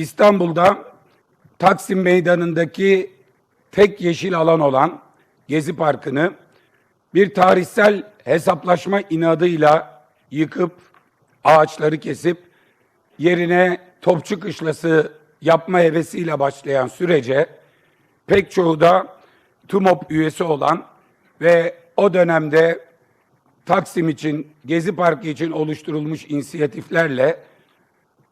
İstanbul'da Taksim Meydanı'ndaki tek yeşil alan olan Gezi Parkı'nı bir tarihsel hesaplaşma inadıyla yıkıp ağaçları kesip yerine Topçu Kışlası yapma hevesiyle başlayan sürece pek çoğu da TUMOP üyesi olan ve o dönemde Taksim için, Gezi Parkı için oluşturulmuş inisiyatiflerle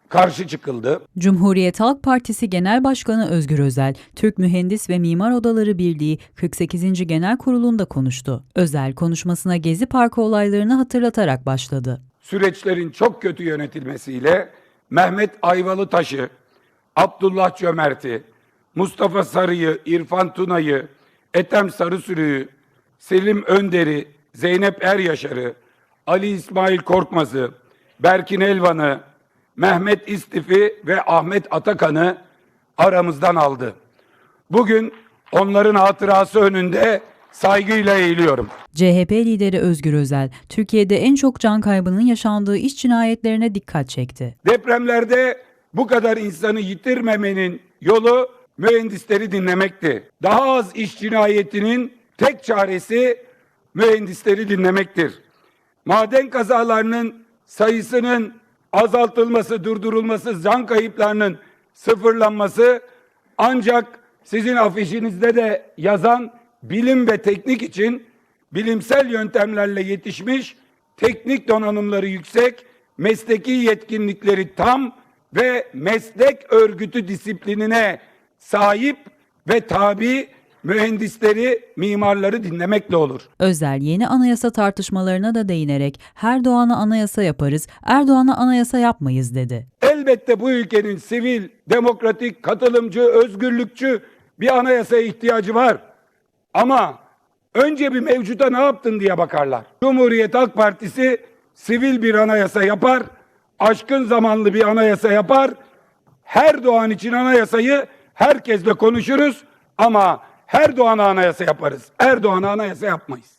karşı çıkıldı. Cumhuriyet Halk Partisi Genel Başkanı Özgür Özel, Türk Mühendis ve Mimar Odaları Birliği 48. Genel Kurulu'nda konuştu. Özel konuşmasına Gezi Parkı olaylarını hatırlatarak başladı. süreçlerin çok kötü yönetilmesiyle Mehmet Ayvalıtaş'ı, Abdullah Cömert'i, Mustafa Sarı'yı, İrfan Tuna'yı, Ethem Sarısürü'yü, Selim Önder'i, Zeynep Eryaşar'ı, Ali İsmail Korkmaz'ı, Berkin Elvan'ı, Mehmet İstif'i ve Ahmet Atakan'ı aramızdan aldı. Bugün onların hatırası önünde saygıyla eğiliyorum. CHP lideri Özgür Özel, Türkiye'de en çok can kaybının yaşandığı iş cinayetlerine dikkat çekti. Depremlerde bu kadar insanı yitirmemenin yolu mühendisleri dinlemekti. Daha az iş cinayetinin tek çaresi mühendisleri dinlemektir. Maden kazalarının sayısının azaltılması, durdurulması, can kayıplarının sıfırlanması ancak sizin afişinizde de yazan bilim ve teknik için bilimsel yöntemlerle yetişmiş, teknik donanımları yüksek, mesleki yetkinlikleri tam ve meslek örgütü disiplinine sahip ve tabi mühendisleri, mimarları dinlemekle olur. Özel yeni anayasa tartışmalarına da değinerek her doğana anayasa yaparız, Erdoğan'a anayasa yapmayız dedi. Elbette bu ülkenin sivil, demokratik, katılımcı, özgürlükçü bir anayasaya ihtiyacı var. Ama önce bir mevcuda ne yaptın diye bakarlar. Cumhuriyet Halk Partisi sivil bir anayasa yapar, aşkın zamanlı bir anayasa yapar. Her doğan için anayasayı herkesle konuşuruz ama her doğana anayasa yaparız. Erdoğan'a anayasa yapmayız.